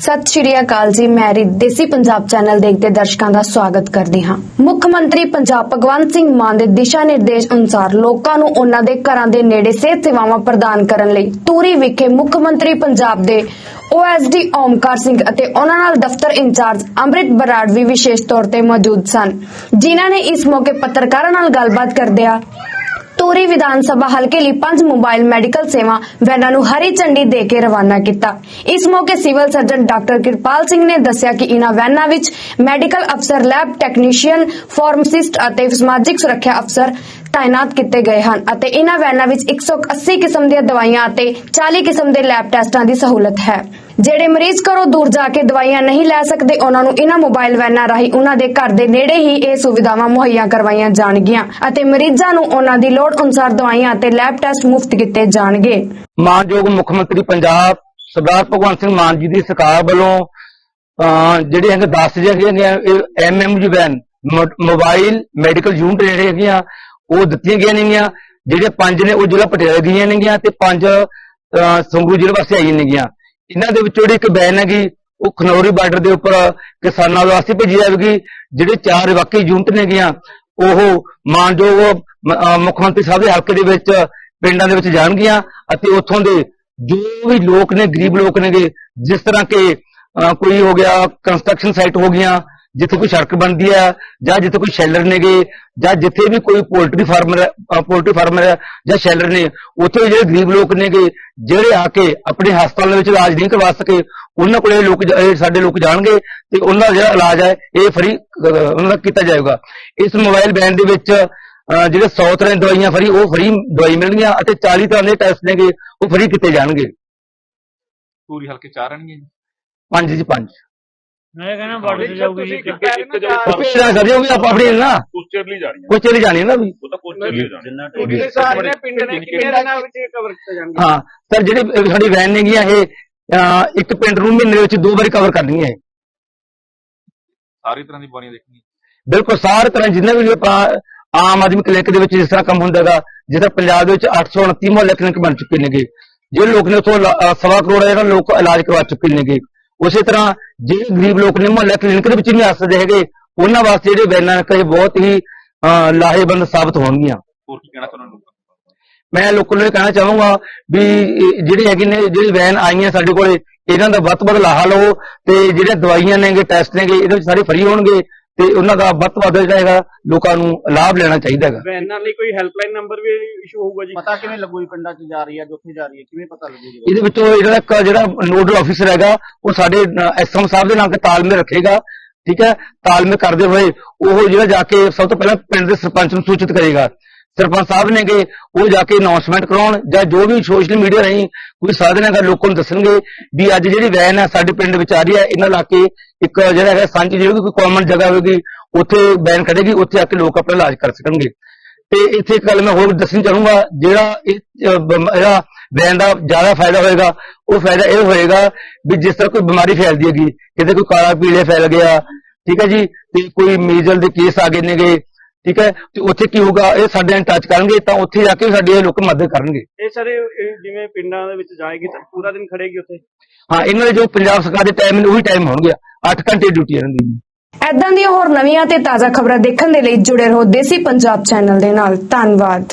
ਸਤਿ ਸ਼੍ਰੀ ਅਕਾਲ ਜੀ, ਮੈਂ ਰੀ ਦੇਸੀ ਪੰਜਾਬ ਚੈਨਲ ਦੇਖਦੇ ਦਰਸ਼ਕਾਂ ਦਾ ਸਵਾਗਤ ਕਰਦੀ ਹਾਂ। ਮੁੱਖ ਮੰਤਰੀ ਪੰਜਾਬ ਭਗਵੰਤ ਸਿੰਘ ਮਾਨ ਦੇ ਦਿਸ਼ਾ ਨਿਰਦੇਸ਼ ਅਨੁਸਾਰ ਲੋਕਾਂ ਨੂੰ ਉਹਨਾਂ ਦੇ ਘਰਾਂ ਦੇ ਨੇੜੇ ਸਿਹਤ ਸੇਵਾਵਾਂ ਪ੍ਰਦਾਨ ਕਰਨ ਲਈ ਤੂਰੀ ਵਿਖੇ ਮੁੱਖ ਮੰਤਰੀ ਪੰਜਾਬ ਦੇ ਓਐਸਡੀ ਓਮਕਾਰ ਸਿੰਘ ਅਤੇ ਉਹਨਾਂ ਨਾਲ ਦਫ਼ਤਰ ਇੰਚਾਰਜ ਅੰਮ੍ਰਿਤ ਬਰਾੜ ਵੀ ਵਿਸ਼ੇਸ਼ ਤੌਰ ਤੇ ਮੌਜੂਦ ਸਨ। ਜਿਨ੍ਹਾਂ ਨੇ ਇਸ ਮੌਕੇ ਪੱਤਰਕਾਰਾਂ ਨਾਲ ਗੱਲਬਾਤ ਕਰਦਿਆਂ ਤੂਰੀ ਵਿਧਾਨ ਸਭਾ ਹਲਕੇ ਲਈ ਪੰਜ ਮੋਬਾਈਲ ਮੈਡੀਕਲ ਸੇਵਾ ਵੈਨਾਂ ਨੂੰ ਹਰੀ ਝੰਡੀ ਦੇ ਕੇ ਰਵਾਨਾ ਕੀਤਾ। ਇਸ ਮੌਕੇ civil surgeon doctor Kirpal Singh ਨੇ ਦੱਸਿਆ ਕਿ ਇਨ੍ਹਾਂ ਵੈਨਾਂ ਵਿੱਚ ਮੈਡੀਕਲ ਅਫਸਰ, ਲੈਬ ਟੈਕਨੀਸ਼ੀਅਨ, ਫਾਰਮਾਸਿਸਟ ਅਤੇ ਸਮਾਜਿਕ ਸੁਰੱਖਿਆ ਅਫਸਰ ਤਾਇਨਾਤ ਕੀਤੇ ਗਏ ਹਨ ਅਤੇ ਇਨ੍ਹਾਂ ਵੈਨਾਂ ਵਿੱਚ 180 ਕਿਸਮ ਦੀਆਂ ਦਵਾਈਆਂ ਅਤੇ 40 ਕਿਸਮ ਦੇ ਲੈਬ ਟੈਸਟਾਂ ਦੀ ਸਹੂਲਤ ਹੈ। ਜਿਹੜੇ ਮਰੀਜ਼ ਘਰੋਂ ਦੂਰ ਜਾ ਕੇ ਦਵਾਈਆਂ ਨਹੀਂ ਲੈ ਸਕਦੇ, ਉਹਨਾਂ ਨੂੰ ਇਨ੍ਹਾਂ ਮੋਬਾਈਲ ਵੈਨਾਂ ਰਾਹੀਂ ਉਹਨਾਂ ਦੇ ਘਰ ਦੇ ਨੇੜੇ ਹੀ ਇਹ ਸੁਵਿਧਾਵਾਂ ਮੁਹੱਈਆ ਕਰਵਾਈਆਂ ਜਾਣਗੀਆਂ ਅਤੇ ਮਰੀਜ਼ਾਂ ਨੂੰ ਉਹਨਾਂ ਦੀ ਲੋੜ ਅਨੁਸਾਰ ਦਵਾਈਆਂ ਅਤੇ ਲੈਬ ਟੈਸਟ ਮੁਫਤ ਕੀਤੇ ਜਾਣਗੇ। ਮਾਨਯੋਗ ਮੁੱਖ ਮੰਤਰੀ ਪੰਜਾਬ ਸਰਦਾਰ ਭਗਵੰਤ ਸਿੰਘ ਮਾਨ ਜੀ ਦੀ ਸਰਕਾਰ ਵੱਲੋਂ, ਅਹ ਜਿਹੜੇ ਹੈਗੇ 10 ਜਿਹੜੀਆਂ ਇਹ MMG van mobile medical unit ਜਿਹੜੇ ਹੈਗੀਆਂ ਉਹ ਦਿੱਤੀਆਂ ਗਈਆਂ ਨੇਗੀਆਂ, ਜਿਹੜੇ ਪੰਜ ਨੇ ਉਹ ਜ਼ਿਲ੍ਹਾ ਪਟਿਆਲੇ ਦੀਆਂ ਨੇਗੀਆਂ ਤੇ ਪੰਜ, ਅਹ, ਸੰਗਰੂਰ ਜ਼ਿਲ੍ਹੇ ਵਾਸਤੇ ਆਈਆਂ ਨੇਗੀਆਂ। ਇਹਨਾਂ ਦੇ ਵਿੱਚੋਂ ਜਿਹੜੀ ਇੱਕ ਵੈਨ ਹੈਗੀ, ਉਹ ਖਨੌਰੀ ਬਾਰਡਰ ਦੇ ਉੱਪਰ ਕਿਸਾਨਾਂ ਵਾਸਤੇ ਭੇਜੀ ਜਾਵੇਗੀ, ਜਿਹੜੇ ਚਾਰ ਵਾਕਈ ਯੂਨਿਟ ਨੇਗੀਆਂ, ਉਹ ਮਾਨਯੋਗ ਮੁੱਖ ਮੰਤਰੀ ਸਾਹਿਬ ਦੇ ਹਲਕੇ ਦੇ ਵਿੱਚ, ਪਿੰਡਾਂ ਦੇ ਵਿੱਚ ਜਾਣਗੀਆਂ ਅਤੇ ਉੱਥੋਂ ਦੇ ਜੋ ਵੀ ਲੋਕ ਨੇ, ਗਰੀਬ ਲੋਕ ਨੇਗੇ, ਜਿਸ ਤਰ੍ਹਾਂ ਕਿ ਕੋਈ ਹੋ ਗਿਆ ਕੰਸਟਰਕਸ਼ਨ ਸਾਈਟ ਹੋ ਗਈਆਂ ਜਿੱਥੇ ਕੋਈ ਸੜਕ ਬਣਦੀ ਹੈ ਜਾਂ ਜਿੱਥੇ ਕੋਈ ਸ਼ੈਲਰ ਨੇਗੇ ਜਾਂ ਜਿੱਥੇ ਵੀ ਕੋਈ ਪੋਲਟਰੀ ਫਾਰਮਰ ਪੋਲਟਰੀ ਫਾਰਮਰ ਜਾਂ ਸ਼ੈਲਰ ਨੇ ਉੱਥੇ ਜਿਹੜੇ ਗਰੀਬ ਲੋਕ ਨੇਗੇ ਜਿਹੜੇ ਆ ਕੇ ਆਪਣੇ ਹਸਪਤਾਲਾਂ ਵਿੱਚ ਇਲਾਜ ਨਹੀਂ ਕਰਵਾ ਸਕੇ ਉਹਨਾਂ ਕੋਲੇ ਲੋਕ ਸਾਡੇ ਲੋਕ ਜਾਣਗੇ ਤੇ ਉਹਨਾਂ ਦਾ ਜਿਹੜਾ ਇਲਾਜ ਹੈ ਇਹ ਫਰੀ ਉਹਨਾਂ ਦਾ ਕੀਤਾ ਜਾਏਗਾ। ਇਸ ਮੋਬਾਈਲ ਵੈਨ ਦੇ ਵਿੱਚ ਜਿਹੜੇ 100 ਤਰ੍ਹਾਂ ਦੀਆਂ ਦਵਾਈਆਂ ਫਰੀ ਉਹ ਫਰੀ ਦਵਾਈ ਮਿਲਣਗੀਆਂ ਅਤੇ 40 ਤਰ੍ਹਾਂ ਦੇ ਟੈਸਟ ਨੇਗੇ ਉਹ ਫਰੀ ਕੀਤੇ ਜਾਣਗੇ। ਪੂਰੀ ਹਲਕੇ ਚਾਰ ਜੀ? ਪੰਜ ਜੀ ਪੰਜ। ਮੈਂ ਕਹਿੰਦਾ ਬਾਰਡਰ ਤੇ ਜਾਊਗੀ ਜੀ ਇੱਕ ਇੱਕ ਜੋ ਕੋਸ਼ਿਸ਼ ਕਰਿਓ ਵੀ ਆਪਾਂ ਆਪਣੀ ਨਾ। ਪੋਸਟਰ ਲਈ ਜਾ ਰਹੀਆਂ ਕੋਈ ਚਲੀ ਜਾਣੀ ਹੈ ਨਾ ਵੀ। ਉਹ ਤਾਂ ਪੋਸਟਰ ਲਈ ਜਾਣੀ ਜਿੰਨਾ ਕਿੰਨੇ ਸਾਰੀਆਂ ਪਿੰਡ ਨੇ ਕਿੰਨੇ ਦਿਨਾਂ ਵਿੱਚ? ਕਵਰ ਕੀਤਾ ਜਾਣਗੇ ਹਾਂ ਸਰ ਜਿਹੜੀ ਅਹ ਸਾਡੀ ਵੈਨ ਨੇਗੀਆਂ ਇਹ ਅਹ ਇੱਕ ਪਿੰਡ ਨੂੰ ਮਹੀਨੇ ਦੇ ਵਿੱਚ ਦੋ ਵਾਰੀ ਕਵਰ ਕਰਨੀ ਹੈ ਸਾਰੀ ਤਰ੍ਹਾਂ ਦੀ ਬਿਮਾਰੀਆਂ ਦੇਖਣੀਆਂ। ਬਿਲਕੁਲ ਸਾਰੇ ਤਰ੍ਹਾਂ ਜਿੰਨੇ ਵੀ ਆਪਾਂ ਆਮ ਆਦਮੀ ਕਲਿਨਿਕ ਦੇ ਵਿੱਚ ਜਿਸ ਤਰ੍ਹਾਂ ਕੰਮ ਹੁੰਦਾ ਹੈਗਾ ਤਰ੍ਹਾਂ ਪੰਜਾਬ ਦੇ ਵਿੱਚ 829 ਮੁਹੱਲੇ ਕਲਿਨਿਕ ਬਣ ਚੁੱਕੇ ਨੇਗੇ। ਜਿਹੜੇ ਲੋਕ ਨੇ ਉੱਥੋਂ ਸਵਾ ਕਰੋੜ ਜਿਹੜਾ ਲੋਕ ਇਲਾਜ ਕਰਵਾ ਚੁੱਕੇ ਨੇਗੇ। ਉਸੇ ਤਰ੍ਹਾਂ ਜਿਹੜੇ ਗਰੀਬ ਲੋਕ ਨੇ ਮੁਹੱਲਾ ਕਲਿਨਿਕ ਦੇ ਵਿੱਚ ਨਹੀਂ ਆ ਸਕਦੇ ਹੈਗੇ ਉਹਨਾਂ ਵਾਸਤੇ ਜਿਹੜੇ ਵੈਨਾਂ ਕਹੇ ਬਹੁਤ ਹੀ ਅਹ ਲਾਹੇਬੰਦ ਸਾਬਤ ਹੋਣਗੀਆਂ। ਹੋਰ ਕੀ ਕਹਿਣਾ ਚਾਹੁੰਦਾ ਲੋਕਾਂ ਮੈਂ ਲੋਕਾਂ ਨੂੰ ਇਹ ਕਹਿਣਾ ਚਾਹੂੰਗਾ ਵੀ ਜਿਹੜੇ ਹੈਗੇ ਨੇ ਜਿਹੜੇ ਵੈਨ ਆਈਆਂ ਸਾਡੇ ਕੋਲੇ ਇਹਨਾਂ ਦਾ ਵੱਧ ਵੱਧ ਲਾਹਾ ਲਓ ਤੇ ਜਿਹੜੇ ਦਵਾਈਆਂ ਨੇਗੇ ਟੈਸਟ ਨੇਗੇ ਇਹਦੇ ਵਿੱਚ ਸਾਰੇ ਫ੍ਰੀ ਹੋਣਗੇ। ਤੇ ਉਹਨਾਂ ਦਾ ਵੱਧ ਤੋਂ ਵੱਧ ਜਿਹੜਾ ਹੈਗਾ ਲੋਕਾਂ ਨੂੰ ਲਾਭ ਲੈਣਾ ਚਾਹੀਦਾ ਹੈਗਾ। ਵੈਨਾਂ ਲਈ ਕੋਈ ਹੈਲਪਲਾਈਨ ਨੰਬਰ ਵੀ ਇਸ਼ੂ ਹੋਊਗਾ ਜੀ? ਪਤਾ ਕਿਵੇਂ ਲੱਗੂ ਜੀ ਪਿੰਡਾਂ 'ਚ ਜਾ ਰਹੀ ਹੈ ਜਿੱਥੇ ਜਾ ਰਹੀ ਹੈ ਕਿਵੇਂ ਪਤਾ ਲੱਗੂ ਜੀ? ਇਹਦੇ ਵਿੱਚੋਂ ਜਿਹੜਾ ਇੱਕ ਜਿਹੜਾ ਨੋਡਲ ਆਫੀਸਰ ਹੈਗਾ ਉਹ ਸਾਡੇ ਐਸਐਮ ਸਾਹਿਬ ਦੇ ਨਾਲ ਕੇ ਤਾਲਮੇਲ ਰੱਖੇਗਾ ਠੀਕ ਹੈ? ਤਾਲਮੇਲ ਕਰਦੇ ਹੋਏ ਉਹ ਜਿਹੜਾ ਜਾ ਕੇ ਸਭ ਤੋਂ ਪਹਿਲਾਂ ਪਿੰਡ ਦੇ ਸਰਪੰਚ ਨੂੰ ਸੂਚਿਤ ਕਰੇਗਾ। ਸਰਪੰਚ ਸਾਹਿਬ ਨੇਗੇ ਉਹ ਜਾ ਕੇ ਅਨਾਉਂਸਮੈਂਟ ਕਰਾਉਣ ਜਾਂ ਜੋ ਵੀ ਸੋਸ਼ਲ ਮੀਡੀਆ ਰਾਹੀਂ ਕੋਈ ਸਾਧਨ ਹੈਗਾ ਲੋਕਾਂ ਨੂੰ ਦੱਸਣਗੇ ਵੀ ਅੱਜ ਜਿਹੜੀ ਵੈਨ ਹੈ ਸਾਡੇ ਪਿੰਡ ਵਿੱਚ ਆ ਰਹੀ ਹੈ, ਇਹਨਾਂ ਲਾ ਕੇ ਇੱਕ ਜਿਹੜਾ ਹੈਗਾ ਸਾਂਝੀ ਜਿਹੜੀ ਕੋਈ ਕਾਮਨ ਜਗ੍ਹਾ ਹੋਵੇਗੀ, ਉੱਥੇ ਵੈਨ ਖੜੇਗੀ ਉੱਥੇ ਆ ਕੇ ਲੋਕ ਆਪਣਾ ਇਲਾਜ ਕਰ ਸਕਣਗੇ। ਤੇ ਇੱਥੇ ਇੱਕ ਗੱਲ ਮੈਂ ਹੋਰ ਦੱਸਣੀ ਚਾਹੂੰਗਾ, ਜਿਹੜਾ ਇਹ ਵੈਨ ਦਾ ਜ਼ਿਆਦਾ ਫਾਇਦਾ ਹੋਏਗਾ, ਉਹ ਫਾਇਦਾ ਇਹ ਹੋਏਗਾ ਵੀ ਜਿਸ ਤਰ੍ਹਾਂ ਕੋਈ ਬਿਮਾਰੀ ਫੈਲਦੀ ਹੈਗੀ, ਕਿਤੇ ਕੋਈ ਕਾਲਾ ਪੀਲੇ ਫੈਲ ਗਿਆ, ਠੀਕ ਹੈ ਜੀ, ਤੇ ਕੋਈ ਮੀਜ਼ਲ ਦੇ ਕੇਸ ਆ ਗਏ ਨੇਗੇ ਠੀਕ ਹੈ? ਤੇ ਉੱਥੇ ਕੀ ਹੋਊਗਾ? ਇਹ ਸਾਡੇ ਨਾਲ ਟੱਚ ਕਰਨਗੇ ਤਾਂ ਉੱਥੇ ਜਾ ਕੇ ਸਾਡੇ ਇਹ ਲੋਕ ਮਦਦ ਕਰਨਗੇ। ਇਹ ਸਾਰੇ ਜਿਵੇਂ ਪਿੰਡਾਂ ਦੇ ਵਿੱਚ ਜਾਏਗੀ ਤਾਂ ਪੂਰਾ ਦਿਨ ਖੜੇਗੀ ਉੱਥੇ? ਹਾਂ ਇਹਨਾਂ ਦੇ ਜੋ ਪੰਜਾਬ ਸਰਕਾਰ ਦੇ ਟਾਈਮ ਨੇ ਉਹੀ ਟਾਈਮ ਹੋਣਗੇ। 8 ਘੰਟੇ ਡਿਊਟੀ ਇਹਨਾਂ ਦੀ। ਐਦਾਂ ਦੀਆਂ ਹੋਰ ਨਵੀਆਂ ਤੇ ਤਾਜ਼ਾ ਖਬਰਾਂ ਦੇਖਣ ਦੇ ਲਈ ਜੁੜੇ ਰਹੋ ਦੇਸੀ ਪੰਜਾਬ ਚੈਨਲ ਦੇ ਨਾਲ। ਧੰਨਵਾਦ।